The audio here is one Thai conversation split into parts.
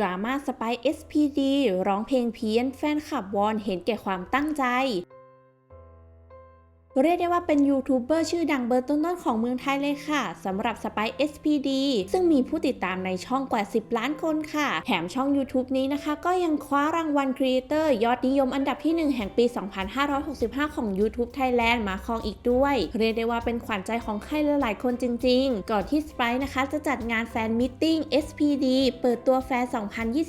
ดราม่าสไปเอสพีดีร้องเพลงเพี้ยนแฟนคลับวอนเห็นแก่ความตั้งใจ เรียกได้ว่าเป็นยูทูบเบอร์ชื่อดังเบอร์ต้นๆของเมืองไทยเลยค่ะสำหรับ Spy SPD ซึ่งมีผู้ติดตามในช่องกว่า 10 ล้านคนค่ะแถมช่อง YouTube นี้นะคะ ก็ยังคว้ารางวัลครีเอเตอร์ยอดนิยมอันดับที่ 1 แห่งปี 2565 ของ YouTube Thailand มาครองอีกด้วย เรียกได้ว่าเป็นขวัญใจของใครหลายๆคนจริง ๆ ก่อนที่ Spy นะคะจะจัดงานแฟนมิทติ้ง SPD เปิดตัวแฟน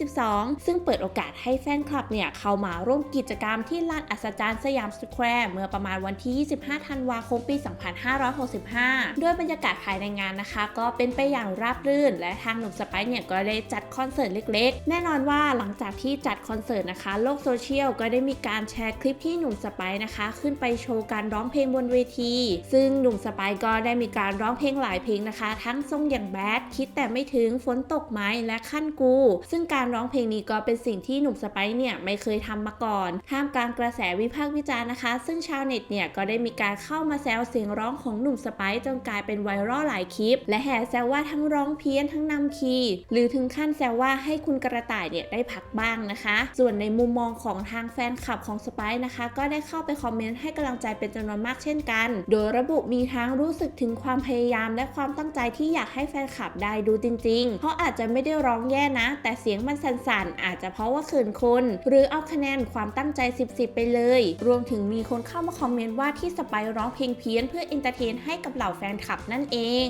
2022 ซึ่งเปิดโอกาสให้แฟนคลับเนี่ยเข้ามาร่วมกิจกรรมที่ลานอัศจรรย์สยามสแควร์เมื่อประมาณวันที่25 ธันวาคมปี 2565 ด้วยบรรยากาศภายในงานนะคะ ก็เป็นไปอย่างราบรื่น และทางหนุ่มสไปเนี่ยก็ได้จัดคอนเสิร์ตเล็กๆ แน่นอนว่าหลังจากที่จัดคอนเสิร์ตนะคะ โลกโซเชียลก็ได้มีการแชร์คลิปที่หนุ่มสไปนะคะ ขึ้นไปโชว์การร้องเพลงบนเวที ซึ่งหนุ่มสไปก็ได้มีการร้องเพลงหลายเพลงนะคะ ทั้งทรงอย่างแบดคิดแต่ไม่ถึงฝนตกไหมและขั้นกู ซึ่งการร้องเพลงนี้ก็เป็นสิ่งที่หนุ่มสไปเนี่ยไม่เคยทำมาก่อนท่ามกลางกระแสวิพากษ์วิจารณ์นะคะ ซึ่งชาวเน็ตเนี่ยก็ได้มีการเข้ามาแซวเสียงร้องของหนุ่มสไปซ์จนกลายเป็นไวรัลหลายคลิป และแห่แซวว่าทั้งร้องเพี้ยนทั้งนำคีย์หรือถึงขั้นแซวว่าให้คุณกระต่ายเนี่ยได้พักบ้างนะคะ ส่วนในมุมมองของทางแฟนคลับของสไปซ์นะคะ ก็ได้เข้าไปคอมเมนต์ให้กำลังใจเป็นจำนวนมากเช่นกัน โดยระบุมีทั้งรู้สึกถึงความพยายามและความตั้งใจที่อยากให้แฟนคลับได้ดูจริง ๆ เพราะอาจจะไม่ได้ร้องแย่นะ แต่เสียงมันสั่นๆ อาจจะเพราะว่าเขินคน หรือเอาคะแนนความตั้งใจ 10-10ไปเลย รวมถึงมีคนเข้ามาคอมเมนต์ว่าที่สไปซ์ร้องเพลงเพี้ยนเพื่อเอนเตอร์เทนให้กับเหล่าแฟนคลับนั่นเอง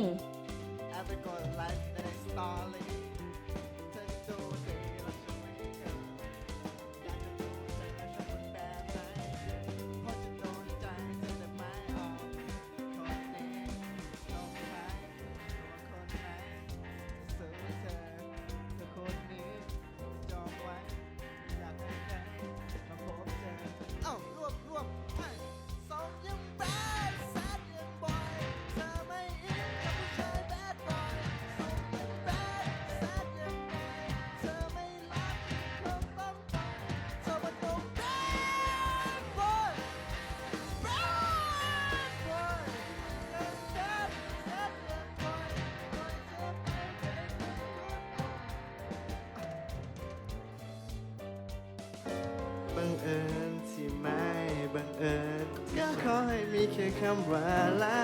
เอิญที่ไม่บังเอิญก็ขอให้มีแค่คำว่าลา